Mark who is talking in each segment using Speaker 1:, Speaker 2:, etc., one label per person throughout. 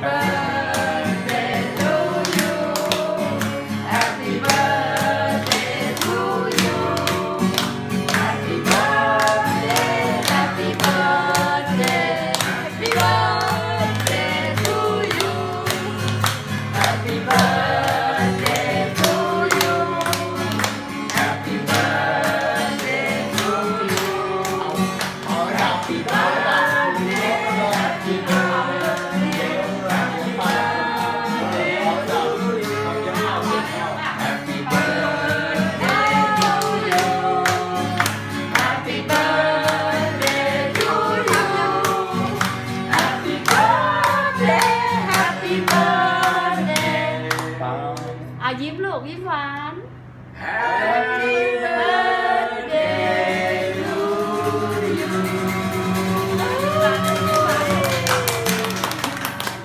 Speaker 1: back. อะยิ้มลูกยิ้มหวาน Happy birthday to you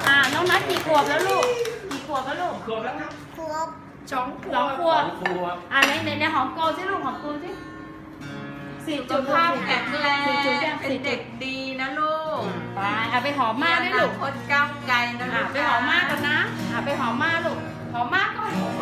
Speaker 1: อะน้องนัทกี่ขวบแล้วลูก กี่ขวบแล้วลูก
Speaker 2: ขวบแล้วครับ
Speaker 1: สองขวบ
Speaker 2: ขวบ
Speaker 1: อะในในในหอมโกสิลูกหอมโกสิสี่
Speaker 3: สุ
Speaker 1: จุ
Speaker 3: ข
Speaker 1: ด
Speaker 3: ภาพแข็งแรง
Speaker 1: สี่จุดยัง
Speaker 3: เป็น
Speaker 1: สี่จุ
Speaker 3: เด็
Speaker 1: ด
Speaker 3: กดีนะลูก
Speaker 1: ไปอะไปหอมมาด้วยลูก
Speaker 3: อนาคตก้า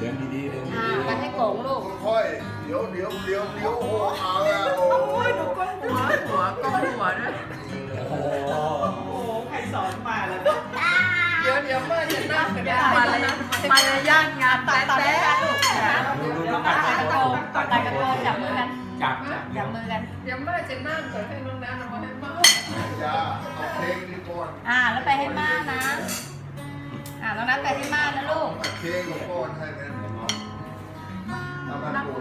Speaker 3: เลี้ย
Speaker 1: ง
Speaker 3: ดี
Speaker 2: ๆเลี้ยง
Speaker 1: อ่า
Speaker 2: ดี
Speaker 1: ไปให้โกงลูก
Speaker 4: ค่อยเดี๋ยวเดี๋ยวเดี๋ยวเดี๋ยวโอ้เอาแล้วโอ้
Speaker 3: โอ้ยดูก้นหัวหัวก้นหัวด้วย
Speaker 2: โอ้โห
Speaker 3: เดี๋ยวเดี๋ยวเมื่อจะนั่งกันมาเลยมารยาทงานแต่แต่
Speaker 2: ดูดูดู
Speaker 1: ตัดกระโปรงตัดกระโปรงจับมือกัน
Speaker 2: จับจับ
Speaker 1: จับมือกัน
Speaker 3: เดี๋ยวเมื่อจะนั่งก่อนให้น้องน้ำเอามาให้มา
Speaker 4: ยาเอาเค้กนี่ก่อน
Speaker 1: อ่า แล้วไปให้ม่านะ อ่าน้องนัทไปให้ม่า นะลูก
Speaker 4: เค้กก่อนให้เลยเอามาดู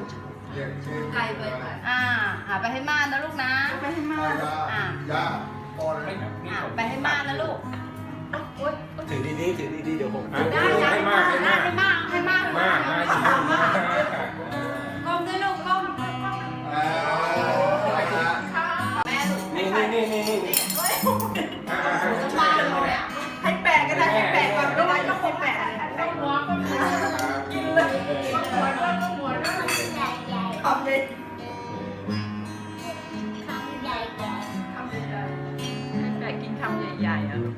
Speaker 4: เรียกเค้ก
Speaker 3: ไกลไปไหม
Speaker 1: อ่าอ่าไปให้ม่านะลูกนะ
Speaker 3: ไปให้มา
Speaker 4: เอายา
Speaker 1: อ่า
Speaker 4: ยาก่อนเลย
Speaker 1: อ่าไปให้ม่านะลูก
Speaker 2: ถือดีๆถือดีๆเดี๋ยวผม
Speaker 1: ได้
Speaker 2: ให
Speaker 3: ญ่ๆอะ
Speaker 1: น้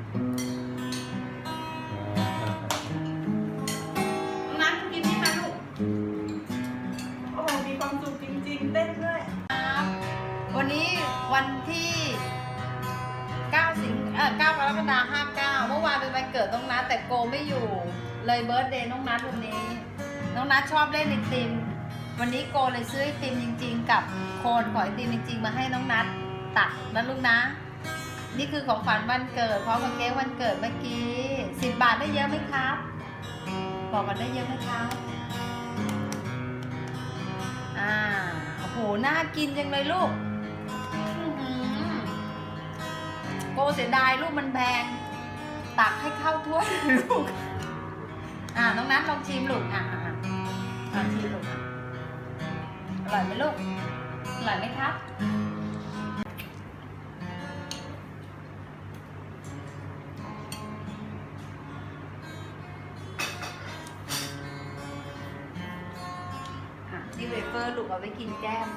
Speaker 1: องนัทกินนี่นะลูก
Speaker 3: โอ้โหมีความสุขจริง ๆ เต้นด้วย
Speaker 1: ครับวันนี้วันที่ 9 สิงเอ่อ9กรกฎาคม59 เมื่อวานเป็นวันเกิดน้องนัทแต่โกไม่อยู่ เลยเบิร์ตเดย์น้องนัทวันนี้ น้องนัทชอบเล่นไอติม วันนี้โกเลยซื้อไอติมจริง ๆ กับโคนของไอติมจริงๆมาให้น้องนัทตักนะลูกนะ นี่คือของขวัญวันเกิดพร้อมกับเค้กวันเกิดเมื่อกี้ 10 บาทได้เยอะไหมครับ บอกกันได้เยอะไหมครับอ่าโอ้โหน่ากินจังเลยลูกอื้อหือโกเสียดายลูกมันแพงตักให้เข้าถ้วยลูกอ่าน้องนัทลองชิมลูกอ่าอ่าอ่าอ่าชิมลูกอะอร่อยไหมลูกอร่อยไหมครับ ซี่เวเฟอร์ลูกเอาไว้กินแก้ม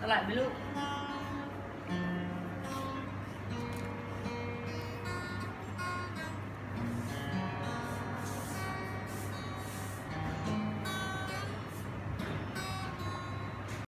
Speaker 1: อร่อยไหมลูก